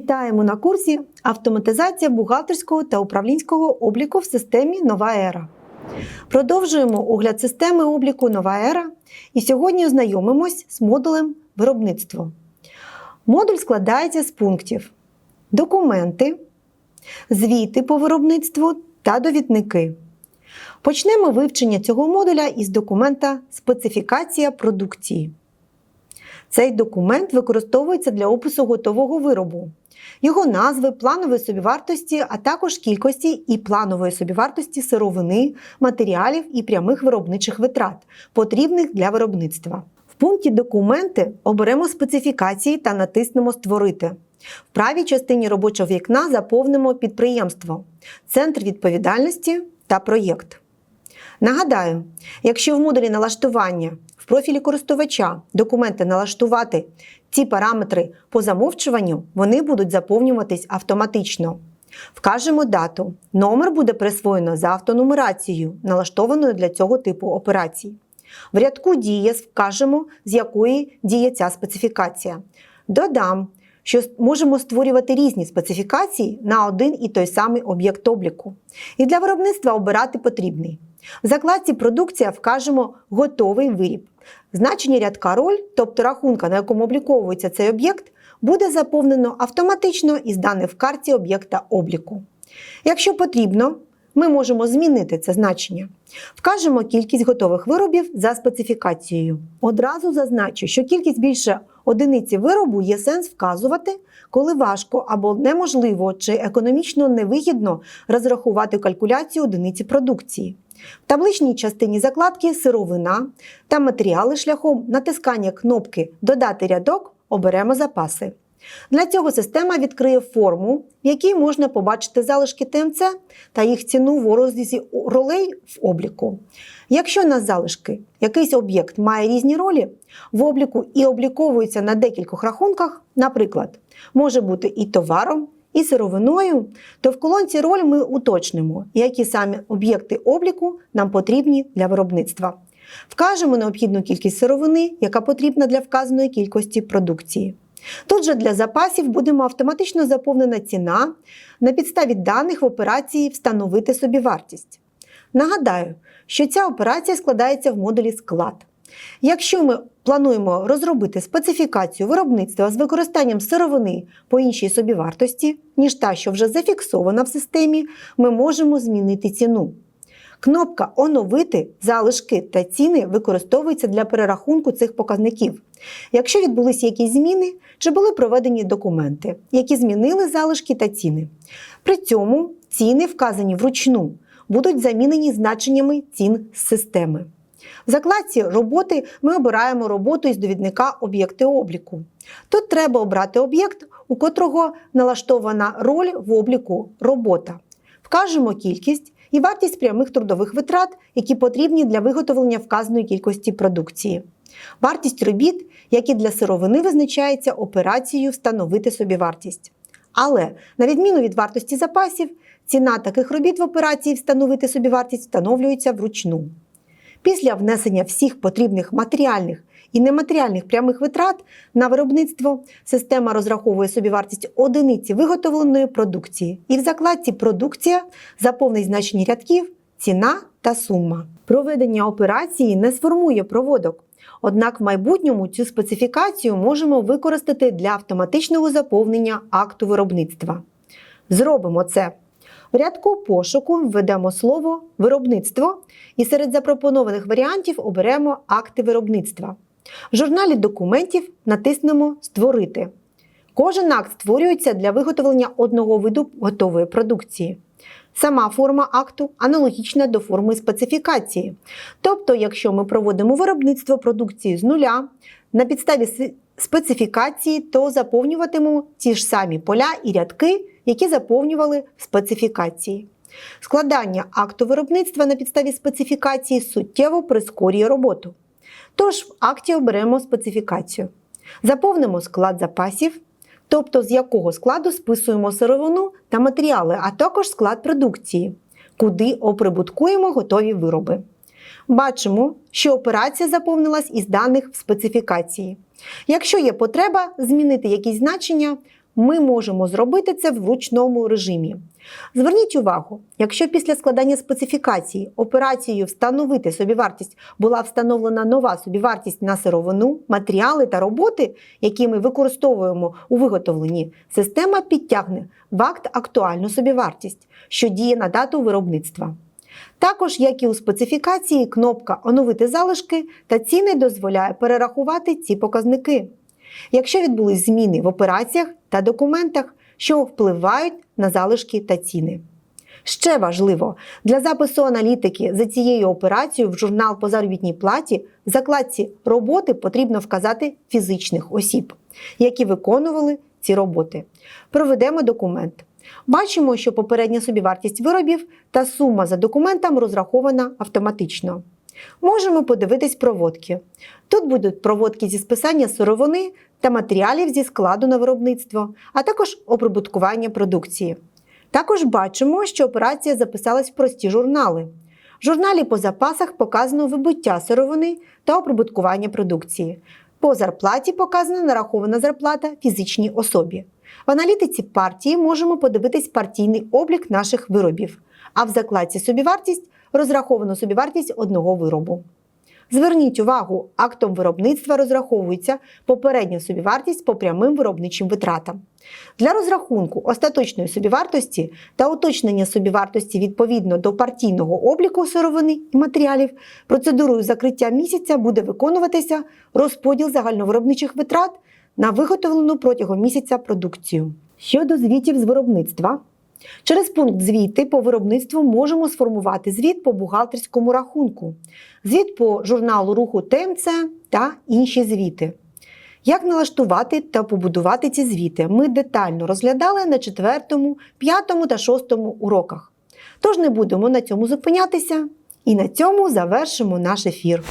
Вітаємо на курсі Автоматизація бухгалтерського та управлінського обліку в системі Нова Ера. Продовжуємо огляд системи обліку Нова Ера і сьогодні ознайомимось з модулем виробництво. Модуль складається з пунктів документи, звіти по виробництву та довідники. Почнемо вивчення цього модуля із документа Специфікація продукції. Цей документ використовується для опису готового виробу, його назви, планової собівартості, а також кількості і планової собівартості сировини, матеріалів і прямих виробничих витрат, потрібних для виробництва. В пункті Документи оберемо специфікації та натиснемо Створити. В правій частині робочого вікна заповнимо підприємство, центр відповідальності та проєкт. Нагадаю, якщо в модулі налаштування в профілі користувача документи налаштувати ці параметри по замовчуванню, вони будуть заповнюватись автоматично. Вкажемо дату. Номер буде присвоєно за автонумерацією, налаштованою для цього типу операцій. В рядку діє вкажемо, з якої діє ця специфікація. Додам, що можемо створювати різні специфікації на один і той самий об'єкт обліку. І для виробництва обирати потрібний. В закладці Продукція вкажемо готовий виріб. Значення рядка роль, тобто рахунка, на якому обліковується цей об'єкт, буде заповнено автоматично із даних в карті об'єкта обліку. Якщо потрібно, ми можемо змінити це значення. Вкажемо кількість готових виробів за специфікацією. Одразу зазначу, що кількість більше одиниці виробу є сенс вказувати, коли важко або неможливо чи економічно невигідно розрахувати калькуляцію одиниці продукції. В табличній частині закладки сировина та матеріали шляхом натискання кнопки Додати рядок оберемо запаси. Для цього система відкриє форму, в якій можна побачити залишки ТМЦ та їх ціну в розрізі ролей в обліку. Якщо на залишки якийсь об'єкт має різні ролі в обліку і обліковується на декількох рахунках, наприклад, може бути і товаром, і сировиною, то в колонці роль ми уточнимо, які саме об'єкти обліку нам потрібні для виробництва. Вкажемо необхідну кількість сировини, яка потрібна для вказаної кількості продукції. Тут же для запасів будемо автоматично заповнена ціна на підставі даних в операції Встановити собі вартість. Нагадаю, що ця операція складається в модулі склад. Якщо ми плануємо розробити специфікацію виробництва з використанням сировини по іншій собівартості, ніж та, що вже зафіксована в системі, ми можемо змінити ціну. Кнопка Оновити залишки та ціни використовується для перерахунку цих показників. Якщо відбулися якісь зміни, чи були проведені документи, які змінили залишки та ціни. При цьому ціни, вказані вручну, будуть замінені значеннями цін з системи. В закладці роботи ми обираємо роботу із довідника об'єкти обліку. Тут треба обрати об'єкт, у котрого налаштована роль в обліку робота. Вкажемо кількість і вартість прямих трудових витрат, які потрібні для виготовлення вказаної кількості продукції. Вартість робіт, які для сировини визначається операцією встановити собі вартість. Але, на відміну від вартості запасів, ціна таких робіт в операції встановити собі вартість встановлюється вручну. Після внесення всіх потрібних матеріальних і нематеріальних прямих витрат на виробництво система розраховує собі вартість одиниці виготовленої продукції. І в закладці Продукція заповнить значення рядків, ціна та сума. Проведення операції не сформує проводок. Однак в майбутньому цю специфікацію можемо використати для автоматичного заповнення акту виробництва. Зробимо це. В рядку пошуку введемо слово виробництво і серед запропонованих варіантів оберемо акти виробництва. В журналі документів натиснемо Створити. Кожен акт створюється для виготовлення одного виду готової продукції. Сама форма акту аналогічна до форми специфікації. Тобто, якщо ми проводимо виробництво продукції з нуля, на підставі специфікації, то заповнюватимемо ті ж самі поля і рядки, які заповнювали специфікації. Складання акту виробництва на підставі специфікації суттєво прискорює роботу. Тож в акті оберемо специфікацію. Заповнимо склад запасів, тобто з якого складу списуємо сировину та матеріали, а також склад продукції, куди оприбуткуємо готові вироби. Бачимо, що операція заповнилась із даних в специфікації. Якщо є потреба змінити якісь значення, ми можемо зробити це в ручному режимі. Зверніть увагу, якщо після складання специфікації операцією встановити собівартість була встановлена нова собівартість на сировину, матеріали та роботи, які ми використовуємо у виготовленні, система підтягне в акт актуальну собівартість, що діє на дату виробництва. Також, як і у специфікації, кнопка Оновити залишки та ціни дозволяє перерахувати ці показники. Якщо відбулись зміни в операціях та документах, що впливають на залишки та ціни. Ще важливо, для запису аналітики за цією операцією в журнал по заробітній платі в закладці роботи потрібно вказати фізичних осіб, які виконували ці роботи. Проведемо документ. Бачимо, що попередня собівартість виробів та сума за документом розрахована автоматично. Можемо подивитись проводки. Тут будуть проводки зі списання сировини та матеріалів зі складу на виробництво, а також оприбуткування продукції. Також бачимо, що операція записалась в прості журнали. В журналі по запасах показано вибуття сировини та оприбуткування продукції. По зарплаті показана нарахована зарплата фізичній особі. В аналітиці партії можемо подивитись партійний облік наших виробів, а в закладці собівартість розраховано собівартість одного виробу. Зверніть увагу, актом виробництва розраховується попередня собівартість по прямим виробничим витратам. Для розрахунку остаточної собівартості та уточнення собівартості відповідно до партійного обліку сировини і матеріалів процедурою закриття місяця буде виконуватися розподіл загальновиробничих витрат на виготовлену протягом місяця продукцію. Щодо звітів з виробництва, Через пункт звіти по виробництву можемо сформувати звіт по бухгалтерському рахунку, звіт по журналу руху ТМЦ та інші звіти. Як налаштувати та побудувати ці звіти, ми детально розглядали на 4, 5 та 6 уроках. Тож не будемо на цьому зупинятися і на цьому завершимо наш ефір.